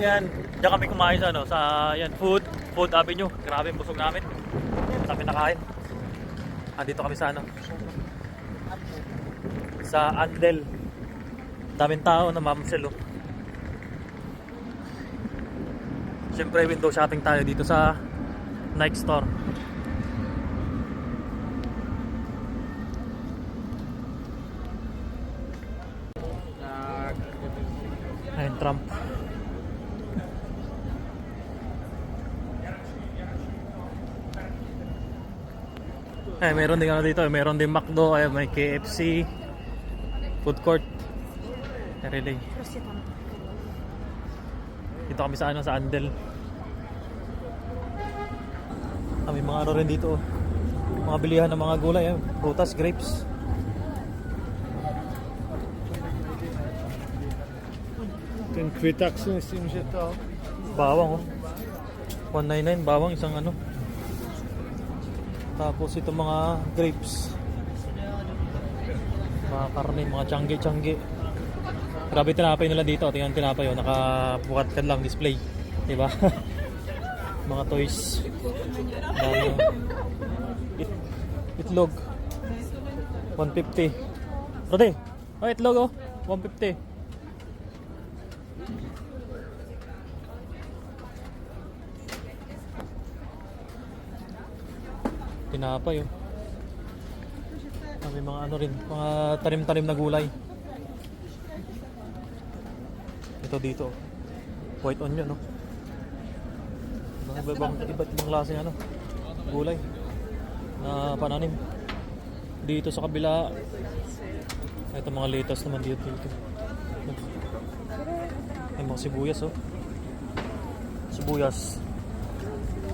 Yan, diyan kami kumain sa ano, sa yan, food, food avenue. Grabe busog namin. Kami nakain. Ah, dito kami sa ano? Sa Andel. Daming tao na mamsel oh. Siyempre window shopping tayo dito sa Nike Store. Ayun, Trump. Eh, meron din ano dito, eh, meron din McDo, eh, may KFC, food court. Relay. Dito kami sa ano, sa Andel. Kami mga ano rin dito, oh. mga bilihan ng mga gulay, eh. prutas, grapes. Ten kwitaksin istemiş etti al. Bawang oh. 199 bawang isang ano. Tapos ito mga grapes. Mga karne, mga tiyangge-tiyangge. Grabe tinapay nila dito. Tingnan tinapay oh, nakabukat ka lang display. 'Di ba? mga toys. Dami, oh. It, itlog. 150. Rode. Oh, itlog oh. 150. Tinapay oh. Ah, May mga ano rin, mga tanim-tanim na gulay. Ito dito. oh. White onion no. Iba't ibang iba't ibang klase ano gulay na pananim. Dito sa kabila ito mga lettuce naman dito dito. May mga sibuyas oh. Sibuyas.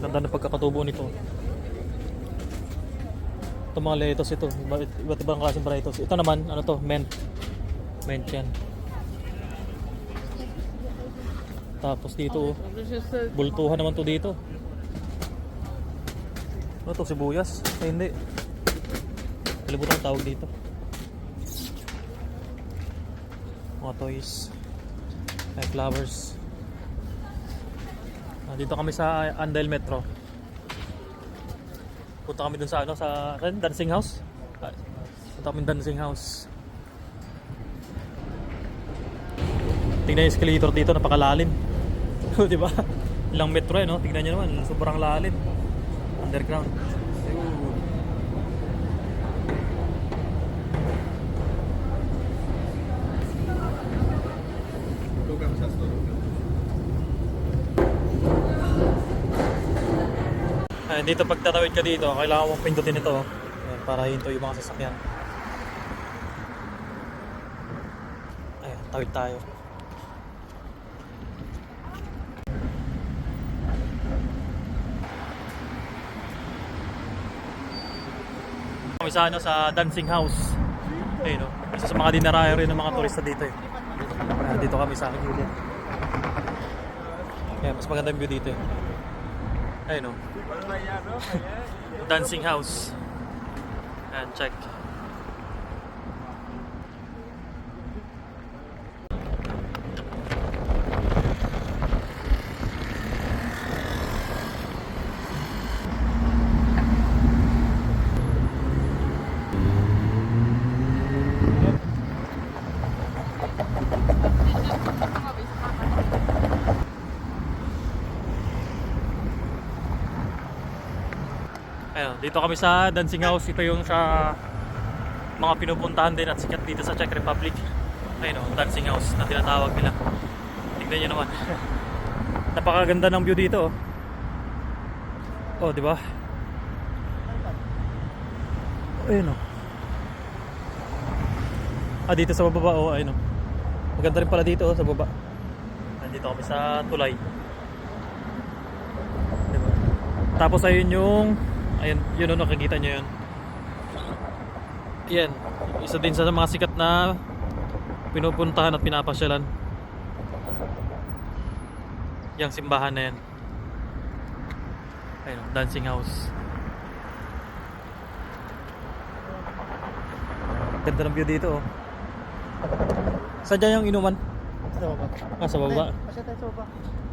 Ganda ng pagkakatubo nito. Ito mga lettuce ito. Iba, iba't ibang klaseng varieties. Ito naman, ano to, mint. Mint yan. Tapos dito, oh, bultuhan naman to dito. Ano to, sibuyas? Ay hindi. Kalibutan ang tawag dito. Mga toys. May flowers. Ah, Dito kami sa Andel Metro. Punta kami dun sa ano sa dancing house. Ah, Punta kami dancing house. Tingnan yung escalator dito, napakalalim. Di ba? Ilang metro eh, no? Tingnan nyo naman, sobrang lalim. Underground. Ayun. Ay, dito pag tatawid ka dito, kailangan mong pindutin ito Ayan, para hinto yung mga sasakyan. Ayan, tawid tayo. Kami sa ano sa dancing house. Ayun no. Isa sa mga dinarayo rin ng mga turista dito eh. Ayan, dito kami sa gilid. Ayan, mas maganda yung view dito eh. Ayun no. Dancing house. Ayan, check. Dito kami sa dancing house. Ito yung sa mga pinupuntahan din at sikat dito sa Czech Republic. Ayun, oh, dancing house na tinatawag nila. Tignan nyo naman. Napakaganda ng view dito. Oh, oh di ba? Ayun oh. Ah, dito sa baba oh, ayun oh. Maganda rin pala dito sa baba. Nandito kami sa tulay. Diba? Tapos ayun yung ayun, yun oh, nakikita nyo yun. Yan, isa din sa mga sikat na pinupuntahan at pinapasyalan. Yang simbahan na yan. Ayun, oh, dancing house. Ganda ng view dito oh. Saan dyan yung inuman? Sa baba. Ah, sa baba. Pasya tayo sa baba.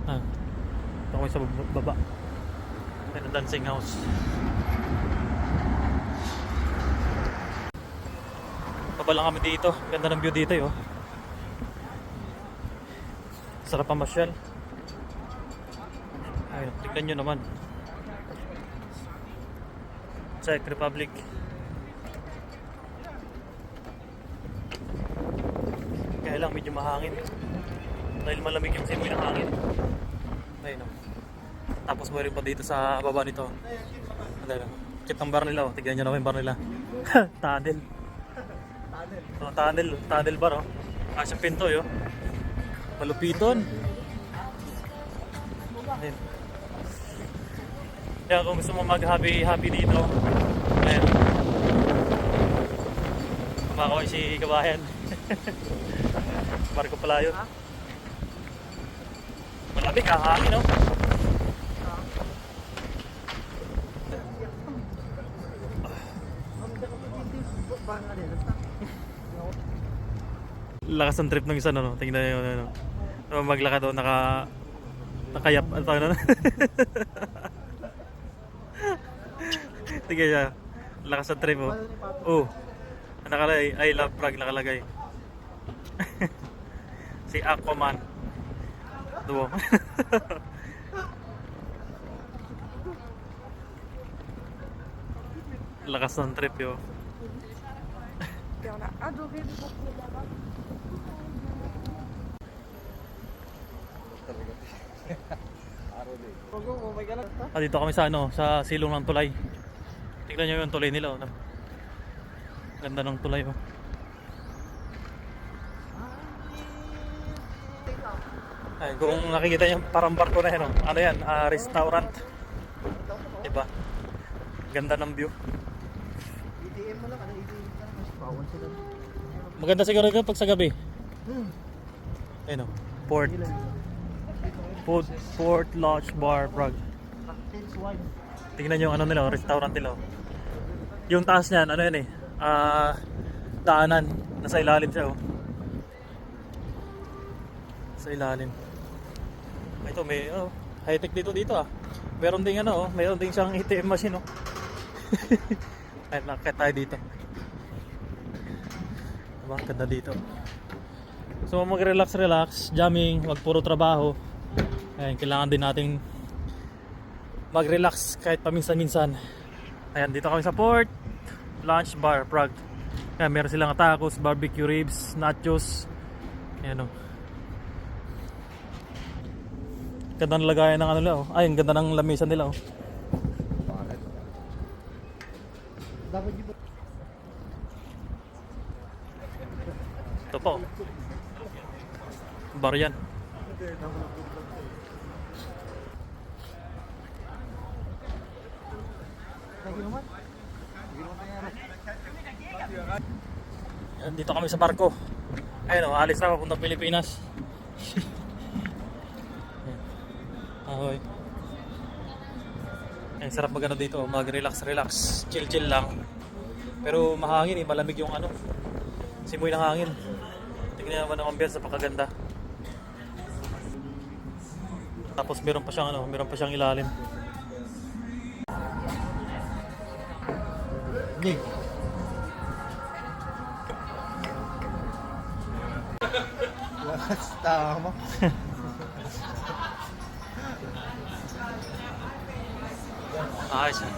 Ah. Ito ko sa bab- baba. Yan ang dancing house. Baba lang kami dito. Ganda ng view dito, eh, oh. Sarap ang masyal. Ayun, tignan nyo naman. Czech Republic. Kaya lang medyo mahangin. Dahil malamig yung simoy ng hangin. Ayun o. Tapos meron pa dito sa baba nito. Yun? Kit ng bar nila oh. Tignan nyo naman yung bar nila. tunnel. Oh, tunnel. Tunnel bar oh. Kasya pinto yun. Malupiton. Ayun. Kaya kung gusto mo mag-happy happy dito, ayun. Kumakaway si Kabayan. Barko pala yun. Malamig, kahangin no? Lakas ng trip ng isa no, tingnan nyo ano. ano. Maglakad doon, naka nakayap ano tawag na? Tingnan niya. Lakas ng trip oh. Oh. Nakalagay, I love Prague nakalagay. si Aquaman. Duo. Lakas ng trip yo. Ah, dito kami sa ano, sa silong ng tulay. Tingnan nyo yung tulay nila. Oh. Ganda ng tulay oh. Ay, kung nakikita nyo parang barko na yan, oh. ano yan, ah, restaurant. Diba? Ganda ng view. EDM mo lang. Ano EDM ka lang? Mas bawal sila. Maganda siguro ito pag sa gabi. Ayun oh, Port. Port, Port Lodge Bar Prague. Tingnan yung ano nila, restaurant nila. Yung taas niyan, ano yan eh, ah, daanan. Nasa ilalim siya oh. Sa ilalim. Ito may, oh, high-tech dito dito ah. Meron ding ano oh, meron ding siyang ATM machine oh. Ay, nakakit tayo dito. Diba, ganda dito. So mag-relax relax, jamming, wag puro trabaho. Ayun, kailangan din nating mag-relax kahit paminsan-minsan. Ayan, dito kami sa port. Lunch bar, Prague. Ayan, meron silang tacos, barbecue ribs, nachos. Ayan o. Ganda ng lagayan ng ano nila oh. Ay, ganda ng lamisan nila oh. Dapat yung Ito po. Bar yan. Ayan, dito kami sa barko. Ayun oh, alis na papuntang Pilipinas. Ahoy. Ay, sarap magano dito, mag-relax, relax, chill chill lang. Pero mahangin eh, malamig yung ano. Simoy ng hangin. Tingnan naman ang ambience, napakaganda. Tapos meron pa siyang ano, meron pa siyang ilalim. Hindi. Lakas tama. Ayos. ah.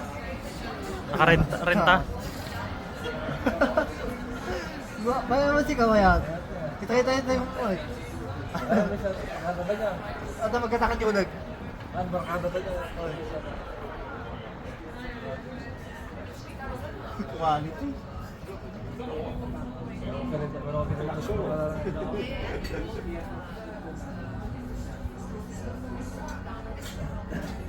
Nakarenta, renta. Bayan mo si Kawayan. Kita-kita tayo mo po eh. Ada magkatakan yung unag. Ang barkada ba niya? Quality.